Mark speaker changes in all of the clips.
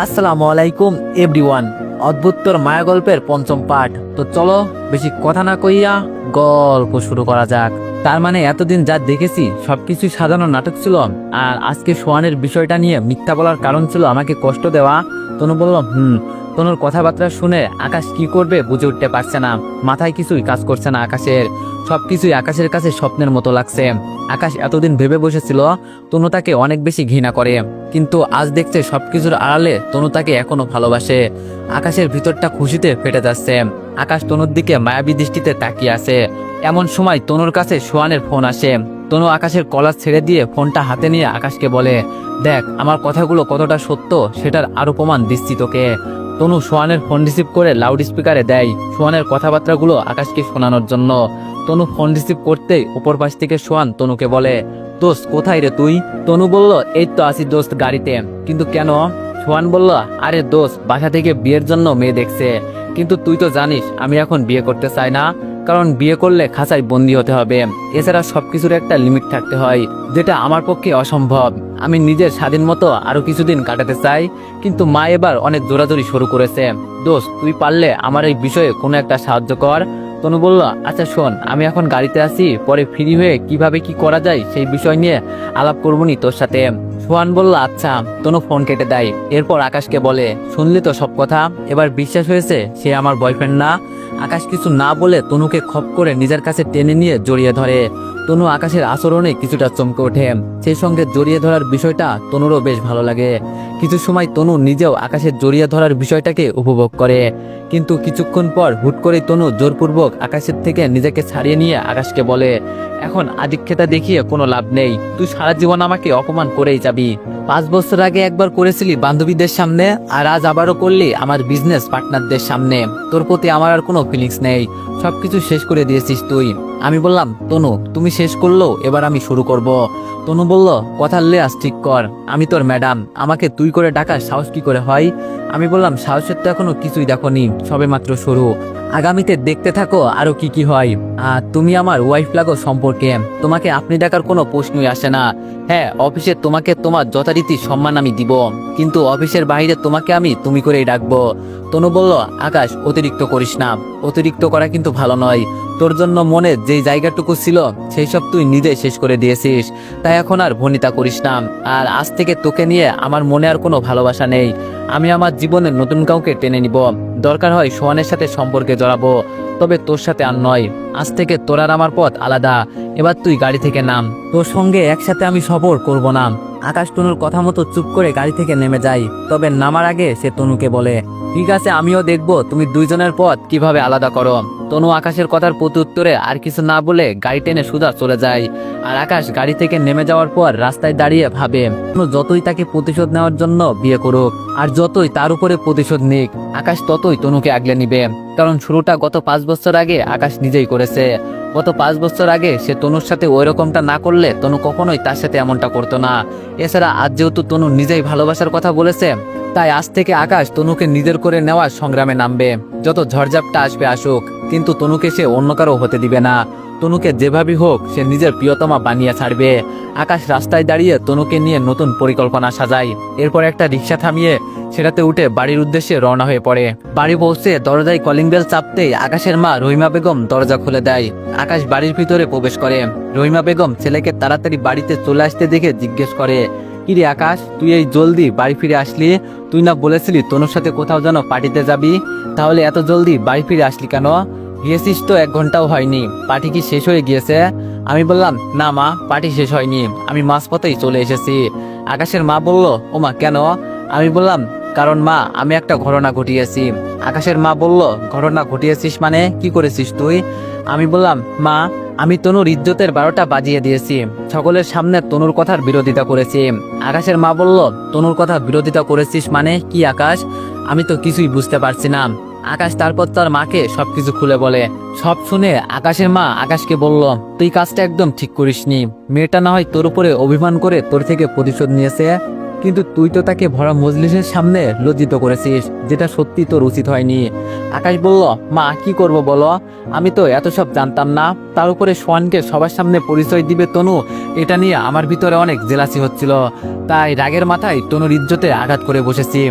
Speaker 1: আসসালামু আলাইকুম, এভরিওয়ান। অদ্ভুতর মায়া গল্পের পঞ্চম পাঠ। তো চলো, বেশি কথা না কইয়া গল্প শুরু করা যাক। তার মানে এতদিন যা দেখেছি সবকিছু সাজানো নাটক ছিল। আর আজকে সোয়ানের বিষয়টা নিয়ে মিথ্যা বলার কারণ ছিল আমাকে কষ্ট দেওয়া। তনু বললাম হুম তনুর কথাবার্তা শুনে আকাশ কি করবে বুঝে উঠতে পারছে না। মাথায় কিছুই কাজ করছে না আকাশের। সবকিছুই আকাশের কাছে স্বপ্নের মতো লাগছে। আকাশ এতদিন ভেবে বসেছিল, তনু তাকে অনেক বেশি ঘৃণা করে। কিন্তু আজ দেখছে সবকিছুর আড়ালে তনু তাকে এখনও ভালোবাসে। আকাশের ভিতরটা খুশিতে ফেটে যাচ্ছে। আকাশ তনুর দিকে মায়াবী দৃষ্টিতে তাকিয়ে আছে। এমন সময় তনুর কাছে সোয়ানের ফোন আসে। তনু আকাশের কলার ছেড়ে দিয়ে ফোনটা হাতে নিয়ে আকাশকে বলে, দেখ, আমার কথাগুলো কতটা সত্য, সেটার আরও প্রমাণ দিচ্ছি তোকে। তনু সোয়ানের ফোন রিসিভ করে লাউড স্পিকারে দেয়। সোয়ানের কথাবার্তাগুলো আকাশকে শোনানোর জন্য। তনু ফোন রিসিভ করতেই উপর পাশ থেকে সোয়ান তনুকে বলে, দোস্ত, কোথায় রে তুই? তনু বলল, এই তো আসি দোস্ত গাড়িতে। কিন্তু কেন? সোহান বলল, আরে দোস্ত, বাসা থেকে বিয়ের জন্য মেয়ে দেখছে। কিন্তু তুই তো জানিস, আমি এখন বিয়ে করতে চাই না। কারণ বিয়ে করলে খাঁচায় বন্দি হতে হবে। এছাড়া সবকিছুর একটা লিমিট থাকতে হয়, যেটা আমার পক্ষে অসম্ভব। আমি নিজের স্বাধীন মতো আরও কিছুদিন কাটাতে চাই, কিন্তু মা এবার অনেক জোরাজোরি শুরু করেছে। দোস্ত, তুই পারলে আমার এই বিষয়ে কোনো একটা সাহায্য কর। তনু বলল আচ্ছা শোন, আমি এখন গাড়িতে আছি, পরে ফ্রি হয়ে কীভাবে কি করা যায় সেই বিষয় নিয়ে আলাপ করবনি তোর সাথে। সোহান বলল আচ্ছা। তনু ফোন কেটে দেয়। এরপর আকাশকে বলে, শুনলি তো সব কথা? এবার বিশ্বাস হয়েছে সে আমার বয়ফ্রেন্ড না? আকাশ কিছু না বলে তনুকে খপ করে নিজের কাছে টেনে নিয়ে জড়িয়ে ধরে। তনু আকাশের আচরণে কিছুটা চমকে ওঠে। সেই সঙ্গে জড়িয়ে ধরার বিষয়টা তনুরও বেশ ভালো লাগে। কিছু সময় তনু নিজেও আকাশের জড়িয়ে ধরার বিষয়টাকে উপভোগ করে। কিন্তু কিছুক্ষণ পর হুট করে তনু জোরপূর্বক আকাশের থেকে নিজেকে ছাড়িয়ে নিয়ে আকাশকে বলে, এখন আধিক্যতা দেখিয়ে কোনো লাভ নেই। তুই সারা জীবন আমাকে অপমান করেই যাবি। পাঁচ বছর আগে একবার করেছিলি বান্ধবীদের সামনে, আর আজ আবারও করলি আমার বিজনেস পার্টনারদের সামনে। তোর প্রতি আমার আর কোনো ফিলিংস নেই। সবকিছু শেষ করে দিয়েছিস তুই। আমি বললাম, তনু, তুমি শেষ করল, এবার আমি শুরু করব। তনু বলল, কথার লেয়াস ঠিক কর। আমি তোর ম্যাডাম। আমাকে তুই করে ডাকার সাহস কি করে হয়? আমি বললাম, সাহসের তো এখনও কিছুই দেখনি। সবে মাত্র শুরু। আগামীতে দেখতে থাকো আরও কি কি হয়। আর তুমি আমার ওয়াইফ লাগো সম্পর্কে। তোমাকে আপনি ডাকার কোনো প্রশ্নই আসে না। হ্যাঁ অফিসে তোমাকে তোমার যথারীতি সম্মান আমি দিব। কিন্তু অফিসের বাইরে তোমাকে আমি তুমি করেই ডাকবো। তনু বলল, আকাশ, অতিরিক্ত করিস না। অতিরিক্ত করা কিন্তু ভালো নয়। তোর জন্য মনে যেই জায়গাটুকু ছিল, সেই সব তুই নিজে শেষ করে দিয়েছিস। তাই এখন আর ভনিতা করিস না। আর আজ থেকে তোকে নিয়ে আমার মনে আর কোনো ভালোবাসা নেই। আমি আমার জীবনে নতুন কাউকে টেনে নিব। দরকার হয় সোহানের সাথে সম্পর্কে জড়াবো। তবে তোর সাথে আর নয়। আজ থেকে তোর আর আমার পথ আলাদা। এবার তুই গাড়ি থেকে নাম। তোর সঙ্গে একসাথে আমি সফর করব না। আকাশ তনুর কথা মতো চুপ করে গাড়ি থেকে নেমে যায়। তবে নামার আগে সে তনুকে বলে, ঠিক আছে, আমিও দেখব, তুমি দুইজনের পথ কীভাবে আলাদা করো। তনু আকাশের কথার প্রতি উত্তরে আর কিছু না বলে গাড়ি টেনে সুদা চলে যায়। আর আকাশ গাড়ি থেকে নেমে যাওয়ার পর রাস্তায় দাঁড়িয়ে ভাবে, তনু যতই তাকে প্রতিশোধ নেওয়ার জন্য বিয়ে করুক, আর যতই তার উপরে প্রতিশোধ নিক, আকাশ ততই তনুকে আগলে নিবে। কারণ শুরুটা গত পাঁচ বছর আগে আকাশ নিজেই করেছে। গত পাঁচ বছর আগে সে তনুর সাথে ওই রকমটা না করলে তনু কখনোই তার সাথে এমনটা করতো না। এছাড়া আজ যেহেতু তনু নিজেই ভালোবাসার কথা বলেছে তাই আজ থেকে আকাশ তনুকে নিজের করে নেওয়ার সংগ্রামে নামবে। যত ঝড়ঝাপটা আসবে আসুক, কিন্তু তনুকে সে অন্য কারও হতে দিবে না। তনুকে যেভাবেই হোক, সে নিজের প্রিয়তমা বানিয়ে ছাড়বে। আকাশ রাস্তায় দাঁড়িয়ে তনুকে নিয়ে নতুন পরিকল্পনা সাজায়। এরপর একটা রিক্সা থামিয়ে সেটাতে উঠে বাড়ির উদ্দেশ্যে রওনা হয়ে পড়ে। বাড়ি পৌঁছে দরজায় কলিং বেল চাপতেই আকাশের মা রহিমা বেগম দরজা খুলে দেয়। আকাশ বাড়ির ভিতরে প্রবেশ করে। রহিমা বেগম ছেলেকে তাড়াতাড়ি বাড়িতে চলে আসতে দেখে জিজ্ঞেস করে কিরে আকাশ, তুই এই জলদি বাড়ি ফিরে আসলি? তুই না বলেছিলি তনুর সাথে কোথাও যেন পার্টিতে যাবি? তাহলে এত জলদি বাড়ি ফিরে আসলি কেন? গিয়েছিস তো এক ঘন্টাও হয়নি। পার্টি কি শেষ হয়ে গিয়েছে? আমি বললাম, না মা, পার্টি শেষ হয়নি। আমি মাঝপথেই চলে এসেছি। আকাশের মা বলল, ও মা, কেন? আমি বললাম, কারণ মা, আমি একটা ঘটনা ঘটিয়েছি। আকাশের মা বলল, ঘটনা ঘটিয়েছিস মানে? কি করেছিস তুই? আমি বললাম, মা আমি তনুর ইজ্জতের বারোটা বাজিয়ে দিয়েছি। সকলের সামনে তনুর কথার বিরোধিতা করেছি। আকাশের মা বলল, তনুর কথা বিরোধিতা করেছিস মানে কি আকাশ? আমি তো কিছুই বুঝতে পারছি না। আকাশ তারপর তার মাকে সবকিছু খুলে বলে। সব শুনে আকাশের মা আকাশকে বলল, তুই কাজটা একদম ঠিক করিসনি। মেয়েটা না হয় তোর উপরে অভিমান করে তোর থেকে প্রতিশোধ নিয়েছে? কিন্তু তুই তো তাকে ভরা মজলিসের সামনে লজ্জিত করেছিস, যেটা সত্যি তোর উচিত হয়নি। আকাশ বলল, মা, কি করব বলো? আমি তো এত সব জানতাম না। তার উপরে সোয়ানকে সবার সামনে পরিচয় দিবে তনু, এটা নিয়ে আমার ভিতরে অনেক জেলাসি হচ্ছিল। তাই রাগের মাথায় তনুর ইজ্জতে আঘাত করে বসেছি।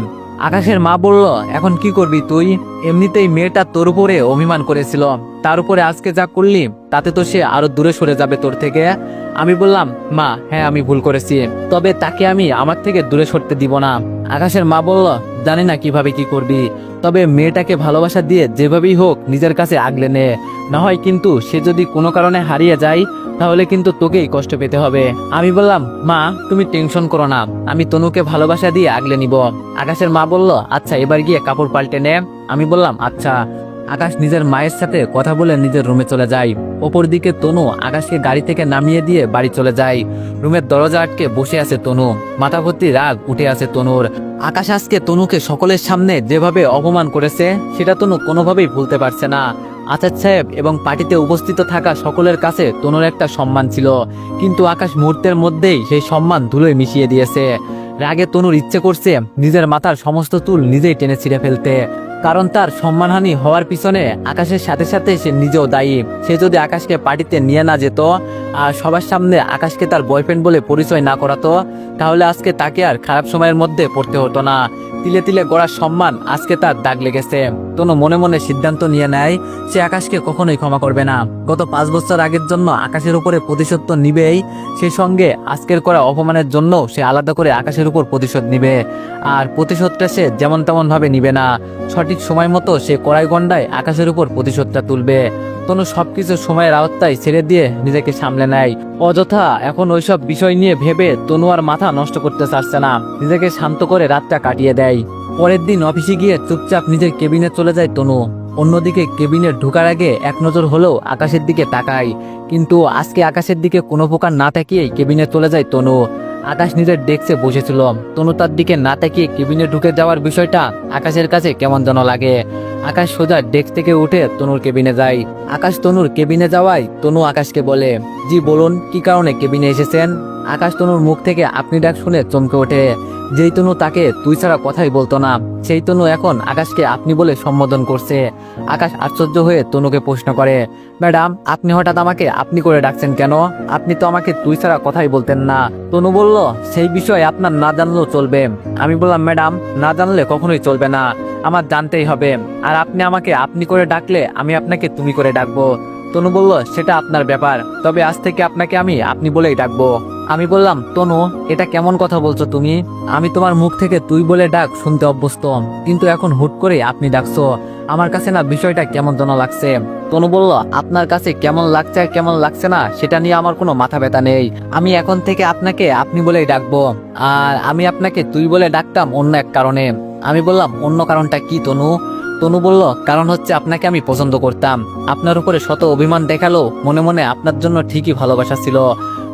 Speaker 1: আকাশের মা বলল, এখন কি করবি তুই? এমনিতেই মেয়েটা তোর উপরে অভিমান করেছিল। তার উপরে আজকে যা করলি, তাতে তো সে আরও দূরে সরে যাবে তোর থেকে। আমি বললাম, মা হ্যাঁ আমি ভুল করেছি। তবে তাকে আমি আমার থেকে দূরে সরতে দিব না। আকাশের মা বলল, জানি না কীভাবে কি করবি। তবে মেয়েটাকে ভালোবাসা দিয়ে যেভাবেই হোক নিজের কাছে আগলে নে। না হয় কিন্তু সে যদি কোনো কারণে হারিয়ে যায়, তাহলে কিন্তু তোকেই কষ্ট পেতে হবে। আমি বললাম, মা, তুমি টেনশন করো না। আমি তনুকে ভালোবাসা দিয়ে আগলে নিব। আকাশের মা বলল আচ্ছা এবার গিয়ে কাপড় পাল্টে নে। আমি বললাম আচ্ছা। আকাশ নিজের মায়ের সাথে কথা বলে নিজের রুমে চলে যায়। ওপর দিকে তনু আকাশকে গাড়ি থেকে নামিয়ে দিয়ে বাড়ি চলে যায়। রুমের দরজা আটকে বসে আছে তনু। মাথা ভর্তি রাগ উঠে আছে তনুর। আকাশ আজকে তনুকে সকলের সামনে যেভাবে অপমান করেছে, সেটা তনু কোনোভাবেই ভুলতে পারছে না। আচার সাহেব এবং পার্টিতে উপস্থিত থাকা সকলের কাছে তনুর একটা সম্মান ছিল। কিন্তু আকাশ মুহূর্তের মধ্যেই সেই সম্মান ধুলোয় মিশিয়ে দিয়েছে। রাগে তনুর ইচ্ছে করছে নিজের মাথার সমস্ত চুল নিজেই টেনে ছিঁড়ে ফেলতে। কারণ তার সম্মানহানি হওয়ার পিছনে আকাশের সাথে সাথে সে নিজেও দায়ী। সে যদি আকাশকে পার্টিতে নিয়ে না যেত, আর সবার সামনে আকাশকে তার বয়ফ্রেন্ড বলে পরিচয় না করাতো, তাহলে আজকে তাকে আর খারাপ সময়ের মধ্যে পড়তে হতো না। তিলে তিলে গড়ার সম্মান আজকে তার দাগ লেগেছে। তনু মনে মনে সিদ্ধান্ত নিয়ে নেয়, সে আকাশকে কখনোই ক্ষমা করবে না। গত পাঁচ বছর আগের জন্য আকাশের উপরে প্রতিশোধ তো নিবেই সেই সঙ্গে আজকের করা অপমানের জন্য সে আলাদা করে আকাশের উপর প্রতিশোধ নিবে। আর প্রতিশোধটা সে যেমন তেমন ভাবে নিবে না। সঠিক সময় মতো সে কড়াই গন্ডায় আকাশের উপর প্রতিশোধটা তুলবে। তনু সবকিছু সময়ের আওতায় ছেড়ে দিয়ে নিজেকে সামলে নেয়। অযথা এখন ওইসব বিষয় নিয়ে ভেবে তনু আর মাথা নষ্ট করতে চাচ্ছে না। নিজেকে শান্ত করে রাতটা কাটিয়ে দেয়। পরের দিন অফিসে গিয়ে চুপচাপ নিজের কেবিনে চলে যায় তনু। অন্যদিকে কেবিনে ঢোকার আগে এক নজর হলেও আকাশের দিকে তাকায়। কিন্তু আজকে আকাশের দিকে কোনো প্রকার না তাকিয়েই কেবিনে চলে যায় তনু। আকাশ নিজের ডেস্কে বসেছিল। তনু তার দিকে না তাকিয়ে কেবিনে ঢুকে যাওয়ার বিষয়টা আকাশের কাছে কেমন যেন লাগে। আকাশ সোজা ডেস্ক থেকে উঠে তনুর কেবিনে যায়। আকাশ তনুর কেবিনে যাওয়ায় তনু আকাশকে বলে, জি, বলুন, কি কারণে কেবিনে এসেছেন? আকাশ তনুর মুখ থেকে আপনি ডাক শুনে চমকে ওঠে। যেই তনু তাকে তুই ছাড়া কথাই বলতো না, সেই তনু এখন আকাশকে আপনি বলে সম্বোধন করছে। আকাশ আশ্চর্য হয়ে তনুকে প্রশ্ন করে, ম্যাডাম, আপনি হঠাৎ আমাকে আপনি করে ডাকছেন কেন? আপনি তো আমাকে তুই ছাড়া কথাই বলতেন না। তনু বলল, সেই বিষয়ে আপনার না জানলেও চলবে। আমি বললাম, ম্যাডাম, না জানলে কখনোই চলবে না। আমার জানতেই হবে। আর আপনি আমাকে আপনি করে ডাকলে আমি আপনাকে তুমি করে ডাকবো। তনু বলল, সেটা আপনার ব্যাপার। তবে আজ থেকে আপনাকে আমি আপনি বলেই ডাকবো। আমি বললাম, তনু, এটা কেমন কথা বলছো তুমি? আমি তোমার মুখ থেকে তুই বলে ডাক শুনতে অভ্যস্ত। কিন্তু এখন হুট করে আপনি ডাকছো। আমার কাছে না বিষয়টা কেমন যেন লাগছে। তনু বলল, আপনার কাছে কেমন লাগছে আর কেমন লাগছে না, সেটা নিয়ে আমার কোনো মাথা ব্যথা নেই। আমি এখন থেকে আপনাকে আপনি বলেই ডাকবো। আর আমি আপনাকে তুই বলে ডাকতাম অন্য এক কারণে। আমি বললাম, অন্য কারণটা কি তনু? তনু বলল, কারণ হচ্ছে আপনাকে আমি পছন্দ করতাম। আপনার উপরে শত অভিমান দেখাল, মনে মনে আপনার জন্য ঠিকই ভালোবাসা ছিল।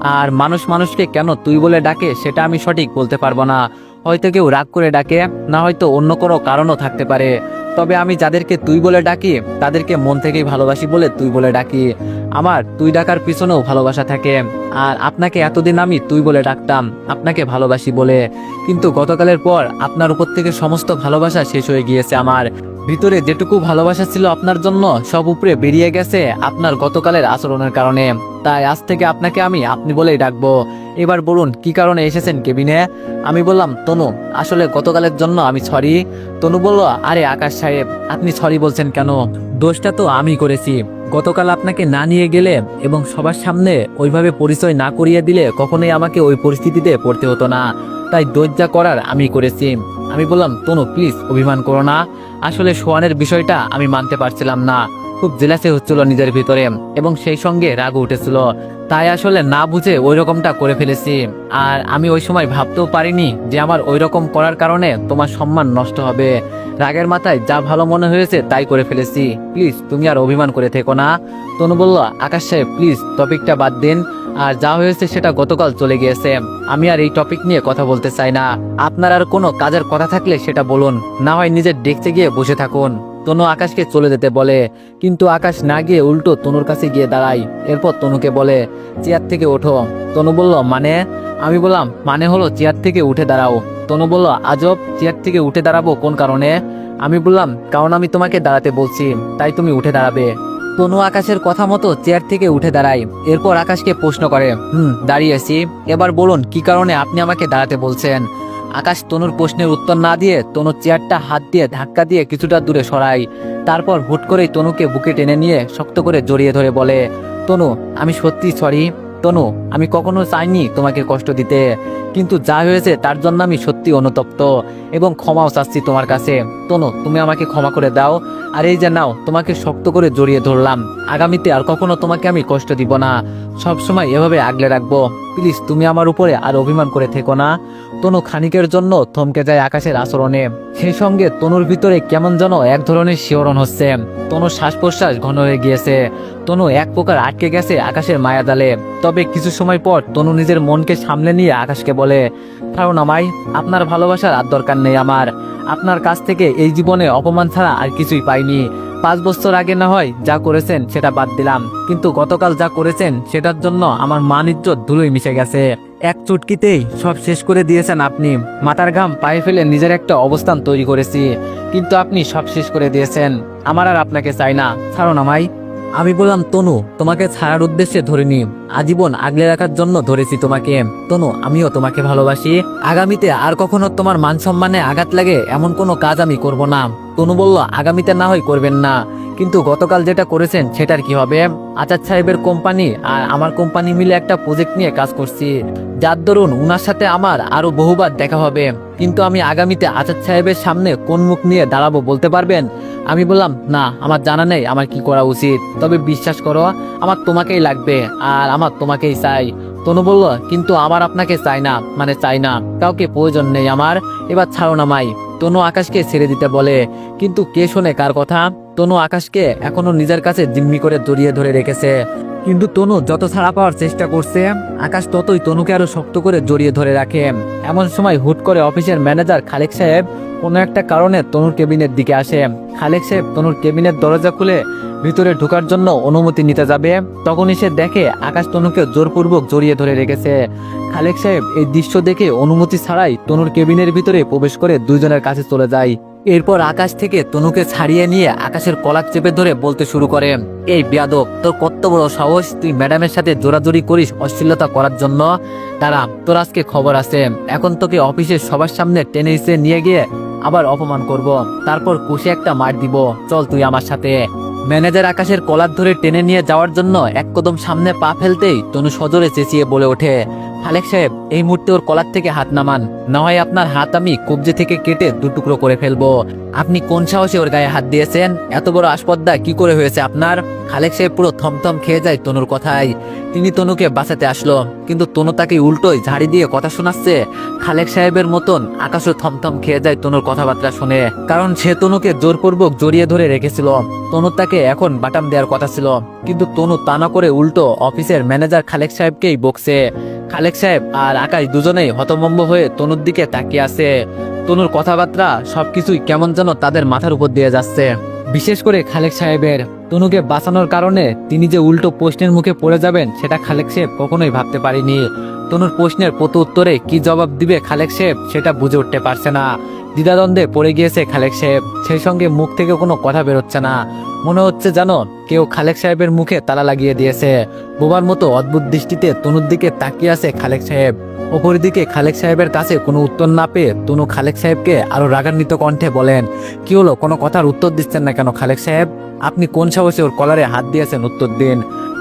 Speaker 1: আর মানুষ মানুষকে কেন তুই বলে ডাকে, সেটা আমি সঠিক বলতে পারব না। হয়তো কেউ রাগ করে ডাকে, না হয়তো অন্য কোনো কারণও থাকতে পারে। তবে আমি যাদেরকে তুই বলে ডাকি, তাদেরকে মন থেকেই ভালোবাসি বলে তুই বলে ডাকি। আমার তুই ডাকার পিছনেও ভালোবাসা থাকে। আর আপনাকে এতদিন আমি তুই বলে ডাকতাম, আপনাকে ভালোবাসি বলে। কিন্তু গতকালের পর আপনার উপর থেকে সমস্ত ভালোবাসা শেষ হয়ে গিয়েছে আমার। ভিতরে যেটুকু ভালোবাসা ছিল আপনার জন্য, সব উপরে বেরিয়ে গেছে আপনার গতকালের আচরণের কারণে। তাই আজ থেকে আপনাকে আমি আপনি বলেই ডাকবো। এবার বলুন, কি কারণে এসেছেন কেবিনে? আমি বললাম, তনু, আসলে গতকালের জন্য আমি সরি। তনু বলল, আরে আকাশ সাহেব, আপনি সরি বলছেন কেন? দোষটা তো আমি করেছি। গতকাল আপনাকে না নিয়ে গেলে এবং সবার সামনে ওইভাবে পরিচয় না করিয়ে দিলে কখনোই আমাকে ওই পরিস্থিতিতে পড়তে হতো না। তাই দৈর্যা করার আমি করেছি। আমি বললাম, তনু প্লিজ অভিমান করো না। আসলে সোয়ানের বিষয়টা আমি মানতে পারছিলাম না। খুব জেলাসে হচ্ছিল নিজের ভিতরে এবং সেই সঙ্গে রাগ উঠেছিল। তাই আসলে না বুঝে ওই রকমটা করে ফেলেছি। আর আমি ওই সময় ভাবতেও পারিনি যে আমার ওই রকম করার কারণে তোমার সম্মান নষ্ট হবে। রাগের মাথায় যা ভালো মনে হয়েছে তাই করে ফেলেছি। প্লিজ, তুমি আর অভিমান করে থেকো না। তনু বলল, আকাশ সাহেব, প্লিজ, টপিকটা বাদ দিন। আর যা হয়েছে সেটা গতকাল চলে গিয়েছে। আমি আর এই টপিক নিয়ে কথা বলতে চাই না। আপনার আর কোনো কাজের কথা থাকলে সেটা বলুন। না হয় নিজের ডেকতে গিয়ে বসে থাকুন। তনু আকাশকে চলে যেতে বলে। কিন্তু আকাশ না গিয়ে উল্টো তনুর কাছে গিয়ে দাঁড়ায়। এরপর তনুকে বলে চেয়ার থেকে ওঠো। তনু বলল মানে? আমি বললাম মানে হলো চেয়ার থেকে উঠে দাঁড়াও। তনু বলল, আজব, চেয়ার থেকে উঠে দাঁড়াবো কোন কারণে? আমি বললাম, কারণ আমি তোমাকে দাঁড়াতে বলছি, তাই তুমি উঠে দাঁড়াবে। তনু আকাশের কথা মতো চেয়ার থেকে উঠে দাঁড়ায়। এরপর আকাশকে প্রশ্ন করে, হুম দাঁড়িয়েছি এবার বলুন, কি কারণে আপনি আমাকে দাঁড়াতে বলছেন? আকাশ তনুর প্রশ্নের উত্তর না দিয়ে তনুর চেয়ারটা হাত দিয়ে ধাক্কা দিয়ে কিছুটা দূরে সরায়। তারপর হুট করেই তনুকে বুকে টেনে নিয়ে শক্ত করে জড়িয়ে ধরে বলে তনু, আমি সত্যি সরি তনু, আমি কখনো চাইনি তোমাকে কষ্ট দিতে। কিন্তু যা হয়েছে তার জন্য আমি সত্যি অনুতপ্ত এবং ক্ষমাও চাচ্ছি তোমার কাছে। তনু, তুমি আমাকে ক্ষমা করে দাও। আর এই যে নাও, তোমাকে শক্ত করে জড়িয়ে ধরলাম। আগামীতে আর কখনো তোমাকে আমি কষ্ট দিব না। সবসময় এভাবে আগলে রাখব। প্লিজ, তুমি আমার উপরে আর অভিমান করে থেকো না। তনু খানিকের জন্য থমকে যায় আকাশের আচরণে। সেই সঙ্গে তনুর ভিতরে কেমন যেন এক ধরনের শিহরণ হচ্ছে। তনুর শ্বাস প্রশ্বাস ঘন হয়ে গিয়েছে। তনু এক প্রকার আটকে গেছে আকাশের মায়া জালে তবে কিছু সময় পর তনু নিজের মনকে সামলে নিয়ে আকাশকে বলে কারণ আমায় আপনার ভালোবাসার আর দরকার নেই আমার। আপনার কাছ থেকে এই জীবনে অপমান ছাড়া আর কিছুই পাইনি। পাঁচ বছর আগে না হয় যা করেছেন সেটা বাদ দিলাম। কিন্তু গতকাল যা করেছেন সেটার জন্য আমার মান ইজ্জত ধুলোই মিশে গেছে। এক চুটকিতেই সব শেষ করে দিয়েছেন আপনি। মাথার ঘাম পায়ে ফেলে নিজের একটা অবস্থান তৈরি করেছি। কিন্তু আপনি সব শেষ করে দিয়েছেন। আমার আর আপনাকে চাই না। ছাড়ুন আমায় আমি বললাম, তনু, তোমাকে ছাড়ার উদ্দেশ্যে ধরিনি। আজীবন আগলে রাখার জন্য ধরেছি তোমাকে। তনু, আমিও তোমাকে ভালোবাসি। আগামীতে আর কখনো তোমার মান সম্মানে আঘাত লাগে এমন কোনো কাজ আমি করব না। তনু বলল, আগামীতে না হয় করবেন না। কিন্তু গতকাল যেটা করেছেন, সেটার কি হবে? আচার সাহেবের কোম্পানি আর আমার কোম্পানি মিলে একটা প্রজেক্ট নিয়ে কাজ করছি। যার দরুন উনার সাথে আমার আরও বহুবার দেখা হবে। কিন্তু আমি আগামীতে আচার সাহেবের সামনে কোন মুখ নিয়ে দাঁড়াবো বলতে পারবেন? আমি বললাম, না, আমার জানা নেই, আমার কি করা উচিত। তবে বিশ্বাস করো, আমার তোমাকেই লাগবে আর আমার তোমাকেই চাই। তনু বলল, কিন্তু আমার আপনাকে চাই না মানে চাই না। কাউকে প্রয়োজন নেই আমার। এবার ছাড়ো না মাই। তনু আকাশকে ছেড়ে দিতে বলে, কিন্তু কে শোনে কার কথা? তনু আকাশকে এখনও নিজের কাছে জিম্মি করে জড়িয়ে ধরে রেখেছে। কিন্তু তনু যত ছাড়া পাওয়ার চেষ্টা করছে, আকাশ ততই তনুকে আরও শক্ত করে জড়িয়ে ধরে রাখে। এমন সময় হুট করে অফিসের ম্যানেজার খালেক সাহেব কোনো একটা কারণে তনুর কেবিনের দিকে আসে। খালেক সাহেব তনুর কেবিনের দরজা খুলে ভিতরে ঢোকার জন্য অনুমতি নিতে যাবে। তখনই সে দেখে আকাশ তনুকে জোরপূর্বক জড়িয়ে ধরে রেখেছে। খালেক সাহেব এই দৃশ্য দেখে অনুমতি ছাড়াই তনুর কেবিনের ভিতরে প্রবেশ করে দুইজনের কাছে চলে যায়। এরপর আকাশ থেকে তনুকে ছাড়িয়ে নিয়ে আকাশের কলাক চেপে ধরে বলতে শুরু করে, এই বিয়াদব, তোর কত বড় সাহস? তুই ম্যাডামের সাথে জোরাজোরি করিস অশ্লীলতা করার জন্য? তারা তোর আজকে খবর আছে। এখন তোকে অফিসের সবার সামনে টেনে হিসে নিয়ে গিয়ে আবার অপমান করব। তারপর কুশে একটা মার দিব। চল তুই আমার সাথে। ম্যানেজার আকাশের কলার ধরে টেনে নিয়ে যাওয়ার জন্য এক কদম সামনে পা ফেলতেই তনু সজোরে চেঁচিয়ে বলে ওঠে খালেক সাহেব, এই মুহূর্তে ওর কলার থেকে হাত নামান। না হয় আপনার হাত আমি কবজে থেকে কেটে দুটুকরো করে ফেলব। আপনি কোন সাহসে ওর গায়ে হাত দিয়েছেন? এত বড় আসপদ্দা কি করে হয়েছে আপনার? খালেক সাহেব পুরো থমথম খেয়ে যায় তনুর কথায়। তিনি তনুকে বাঁচাতে আসলো, কিন্তু তনু তাকে উল্টোই ঝাড়ি দিয়ে কথা শোনাচ্ছে। খালেক সাহেবের মতন আকাশও থমথম খেয়ে যায় তনুর কথাবার্তা শুনে, কারণ সে তনুকে জোরপূর্বক জড়িয়ে ধরে রেখেছিল। তনু তাকে এখন বাটাম দেওয়ার কথা ছিল, কিন্তু তনু তা না করে উল্টো অফিসের ম্যানেজার খালেক সাহেবকেই বকছে। খালেক সাহেব আর আকাশ দুজনেই হতভম্ব হয়ে তনুর দিকে তাকিয়ে আছে। তনুর কথাবার্তা সবকিছুই কেমন যেন তাদের মাথার উপর দিয়ে যাচ্ছে। বিশেষ করে খালেক সাহেবের। তনুকে বাঁচানোর কারণে তিনি যে উল্টো প্রশ্নের মুখে পড়ে যাবেন, সেটা খালেক সাহেব কখনোই ভাবতে পারিনি। তনুর প্রশ্নের প্রতি উত্তরে কি জবাব দিবে খালেক সাহেব, সেটা বুঝে উঠতে পারছে না। দ্বিধাদ্বন্দ্বে পড়ে গিয়েছে খালেক সাহেব। সেই সঙ্গে মুখ থেকে কোনো কথা বেরোচ্ছে না। মনে হচ্ছে জানো কেউ খালেক সাহেবের মুখে তালা লাগিয়ে দিয়েছে। বোবার মতো অদ্ভুত দৃষ্টিতে তনুর দিকে তাকিয়ে আছে খালেক সাহেব। অপরদিকে খালেক সাহেবের কাছে কোনো উত্তর না পেয়ে তনু খালেক সাহেবকে আরও রাগান্বিত কণ্ঠে বলেন, কি হলো? কোনো কথার উত্তর দিচ্ছেন না কেন খালেক সাহেব? আপনি কোন সাহসে ওর কলারে হাত দিয়েছেন উত্তর দিন?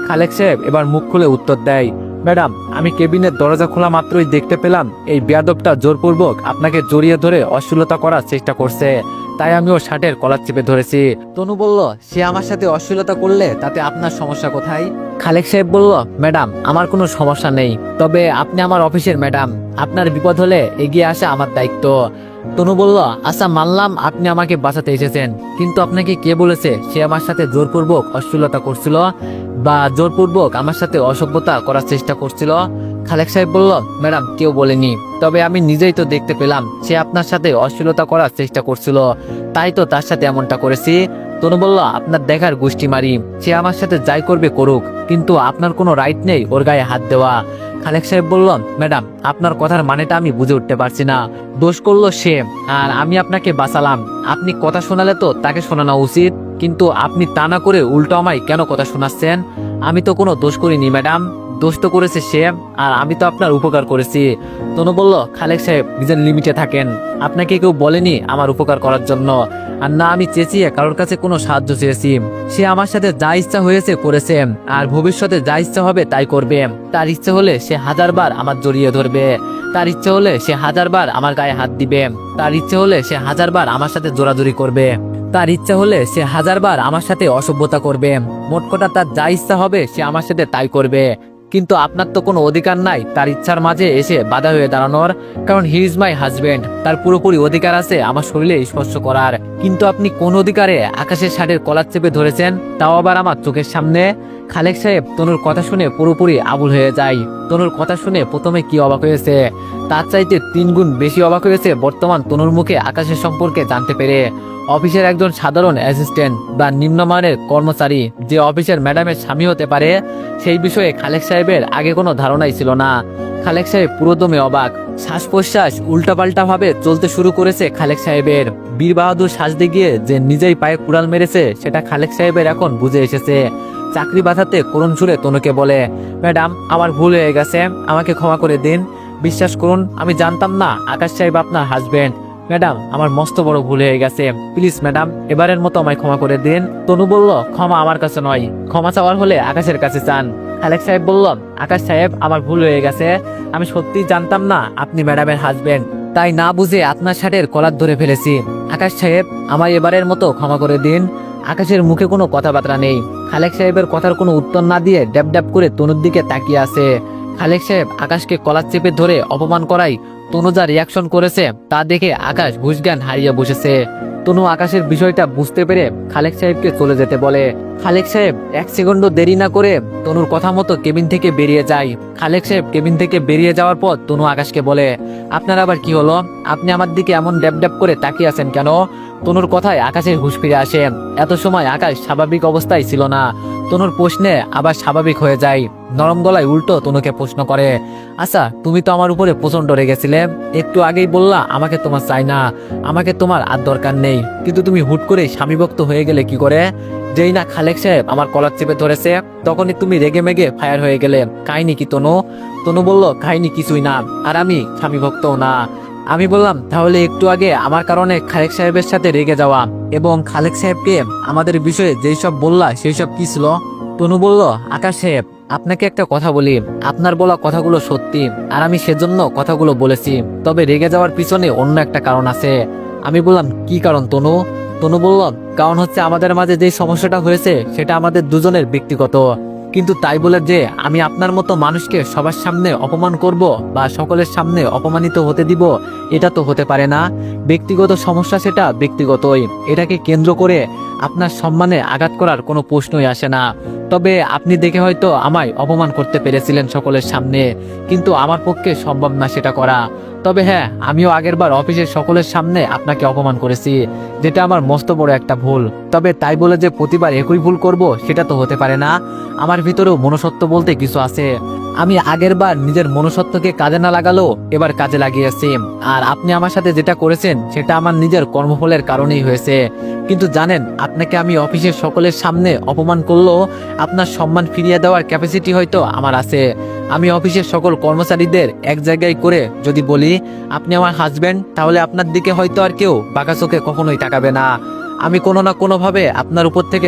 Speaker 1: খালেক সাহেব এবার মুখ খুলে উত্তর দেয় ম্যাডাম, আমি কেবিনের দরজা খোলা মাত্রই দেখতে পেলাম এই বেয়াদবটা জোরপূর্বক আপনাকে জড়িয়ে ধরে অশ্লীলতা করার চেষ্টা করছে। তাই আমি ওর শার্টের কলার চেপে ধরেছি। তনু বলল, সে আমার সাথে অশ্লীলতা করলে তাতে আপনার সমস্যা কোথায়? খালেক সাহেব বলল, ম্যাডাম, আমার কোনো সমস্যা নেই। তবে আপনি আমার অফিসের ম্যাডাম। আপনার বিপদ হলে এগিয়ে আসা আমার দায়িত্ব। তনু বলল আচ্ছা মানলাম আপনি আমাকে বাঁচাতে এসেছেন। কিন্তু আপনাকে কে বলেছে সে আমার সাথে জোরপূর্বক অশ্লীলতা করছিল? বা জোরপূর্বক আমার সাথে অসভ্যতা করার চেষ্টা করছিল। খালেক সাহেব বলল, ম্যাডাম, কেউ বলেনি। তবে আমি নিজেই তো দেখতে পেলাম, সে আপনার সাথে অশ্লীলতা করার চেষ্টা করছিল। তাই তো তার সাথে এমনটা করেছি। তনু বলল, আপনার দেখার গোষ্ঠী মারি। সে আমার সাথে যাই করবে করুক, কিন্তু আপনার কোনো রাইট নেই ওর গায়ে হাত দেওয়া। খালেক সাহেব বলল, ম্যাডাম, আপনার কথার মানেটা আমি বুঝে উঠতে পারছি না। দোষ করল সে, আর আমি আপনাকে বাঁচালাম। আপনি কথা শোনালে তো তাকে শোনানো উচিত। কিন্তু আপনি তা না করে উল্টো আমায় কেন কথা শোনাচ্ছেন? আমি তো কোনো দোষ করিনি, ম্যাডাম। দোষ তো করেছে সে, আর আমি তো আপনার উপকার করেছি। তনু বলল, খালেক সাহেব, নিজের লিমিটে থাকেন। আপনাকে কেউ বলেনি আমার উপকার করার জন্য। আর না, আমি চেঁচিয়ে কারোর কাছে কোনো সাহায্য চেয়েছি। সে আমার সাথে যা ইচ্ছা হয়েছে করেছে, আর ভবিষ্যতে যা ইচ্ছা হবে তাই করবে। তার ইচ্ছে হলে সে হাজারবার আমার জড়িয়ে ধরবে। তার ইচ্ছে হলে সে হাজারবার আমার গায়ে হাত দিবে। তার ইচ্ছে হলে সে হাজারবার আমার সাথে জোরাজুরি করবে। তার ইচ্ছা হলে সে হাজারবার আমার সাথে অসভ্যতা করবে। মোট কথা তার যা ইচ্ছা হবে সে আমার সাথে তাই করবে। কিন্তু আপনার তো কোনো অধিকার নাই। তার ইচ্ছার মাঝে এসে বাধা হয়ে দাঁড়ানোর। কারণ হি ইজ মাই হাজব্যান্ড তার পুরোপুরি অধিকার আছে আমার শরীরে স্পর্শ করার। কিন্তু আপনি কোন অধিকারে আকাশের ষাটের কলার চেপে ধরেছেন? তাও আবার আমার চোখের সামনে। খালেক সাহেব, তনুর কথা শুনে পুরোপুরি আবুল হয়ে যায়। তনুর কথা শুনে প্রথমে কি অবাক হয়েছে? তার চাইতে তিন গুণ বেশি অবাক হয়েছে বর্তমান তনুর মুখে আকাশের সম্পর্কে জানতে পেরে। অফিসের একজন সাধারণ অ্যাসিস্ট্যান্ট বা নিম্নমানের কর্মচারী, যে অফিসের ম্যাডামের স্বামী হতে পারে, সেই বিষয়ে খালেক সাহেবের আগে কোনো ধারণাই ছিল না। খালেক সাহেব পুরোদমে অবাক। শ্বাস প্রশ্বাস উল্টাপাল্টা ভাবে চলতে শুরু করেছে খালেক সাহেবের। বীর বাহাদুর সাজতে গিয়ে যে নিজেই পায়ে কুড়াল মেরেছে, সেটা খালেক সাহেবের এখন বুঝে এসেছে। চাকরি বাঁধাতে করুণ সুরে তনুকে বলে, ম্যাডাম, আমার ভুল হয়ে গেছে, আমাকে ক্ষমা করে দিন। বিশ্বাস করুন, আমি জানতাম না, আকাশ সাহেব আপনার হাজবেন্ড ম্যাডাম, আমার মস্ত বড় ভুল হয়ে গেছে। প্লিজ, ম্যাডাম, এবারের মতো আমায় ক্ষমা করে দিন। তনু বলল, ক্ষমা আমার কাছে নয়। ক্ষমা চাওয়ার হলে আকাশের কাছে চান। আলেক সাহেব বলল, আকাশ সাহেব, আমার ভুল হয়ে গেছে। আমি সত্যি জানতাম না আপনি ম্যাডামের হাজবেন্ড তাই না বুঝে আপনার শার্টের কলার ধরে ফেলেছি। আকাশ সাহেব, আমায় এবারের মতো ক্ষমা করে দিন। আকাশের মুখে কোনো কথাবার্তা নেই। খালেক সাহেবের কথার কোনো উত্তর না দিয়ে ড্যাব ড্যাব করে তনুর দিকে তাকিয়ে আছে। খালেক সাহেব আকাশকে কলার চেপে ধরে অপমান করাই তনু যা রিয়াকশন করেছে তা দেখে আকাশ ঘুষজ্ঞান হারিয়ে বসেছে। তনু আকাশের বিষয়টা বুঝতে পেরে খালেক সাহেবকে চলে যেতে বলে। খালেক সাহেব এক সেকেন্ডও দেরি না করে তনুর কথা মতো কেবিন থেকে বেরিয়ে যায়। খালেক সাহেব কেবিন থেকে বেরিয়ে যাওয়ার পর তনু আকাশকে বলে, আপনার আবার কি হলো? আপনি আমার দিকে এমন ড্যাব ড্যাব করে তাকিয়ে আছেন কেন? তনুর কথায় আকাশের হুশ ফিরে আসে। এত সময় আকাশ স্বাভাবিক অবস্থায় ছিল না। তনুর প্রশ্নে আবার স্বাভাবিক হয়ে যায়। নরম গলায় উল্টো তনুকে প্রশ্ন করে আচ্ছা তুমি তো আমার উপরে প্রচণ্ড রেগেছিলে। একটু আগেই বললা আমাকে তোমার চাই না। আমাকে তোমার আর দরকার নেই। কিন্তু তুমি হুট করে স্বামীভক্ত হয়ে গেলে কি করে? যেই না খালেক সাহেব আমার কলার চেপে ধরেছে, তখনই তুমি রেগে মেগে ফায়ার হয়ে গেলে। কাহিনী কি তনু? তনু বলল, কাহিনী কিছুই না। আর আমি স্বামীভক্তও না। আমি বললাম, তাহলে একটু আগে আমার কারণে খালেক সাহেবের সাথে রেগে যাওয়া এবং খালেক সাহেবকে আমাদের বিষয়ে যেই সব বললা, সেই সব কি ছিল? তনু বলল, আকাশ সাহেব, আপনাকে একটা কথা বলি। আপনার বলা কথাগুলো সত্যি আর আমি সেজন্য কথাগুলো বলেছি। তবে রেগে যাওয়ার পিছনে অন্য একটা কারণ আছে। আমি বললাম, কি কারণ তনু? তনু বলল, কারণ হচ্ছে আমাদের মাঝে যে সমস্যাটা হয়েছে, সেটা আমাদের দুজনের ব্যক্তিগত। কিন্তু তাই বলে যে আমি আপনার মতো মানুষকে সবার সামনে অপমান করব বা সকলের সামনে অপমানিত হতে দিব, এটা তো হতে পারে না। ব্যক্তিগত সমস্যা সেটা ব্যক্তিগতই। এটাকে কেন্দ্র করে আপনার সম্মানে আঘাত করার কোনো প্রশ্নই আসে না। তবে আপনি দেখে হয়তো আমায় অপমান করতে পেরেছিলেন সকলের সামনে, কিন্তু আমার পক্ষে সম্ভব না সেটা করা। তবে হ্যাঁ আমিও আগেরবার অফিসের সকলের সামনে আপনাকে অপমান করেছি, যেটা আমার মস্ত বড় একটা ভুল। তবে তাই বলে যে প্রতিবার একই ভুল করব, সেটা তো হতে পারে না। আমার ভিতরেও মনুষ্যত্ব বলতে কিছু আছে। আমি আগেরবার নিজের মনুষ্যত্বকে কাজে না লাগালেও এবার কাজে লাগিয়েছি। আর আপনি আমার সাথে যেটা করেছেন, সেটা আমার নিজের কর্মফলের কারণেই হয়েছে। কিন্তু জানেন আপনাকে আমি অফিসের সকলের সামনে অপমান করলেও আপনার সম্মান ফিরিয়ে দেওয়ার ক্যাপাসিটি হয়তো আমার আছে। আমি অফিসের সকল কর্মচারীদের এক জায়গায় করে যদি বলি, আপনি আমার হাজব্যান্ড তাহলে আপনার দিকে হয়তো আর কেউ বাঁকা চোখে কখনোই তাকাবে না। আমি কোনো না কোনোভাবে আপনার উপর থেকে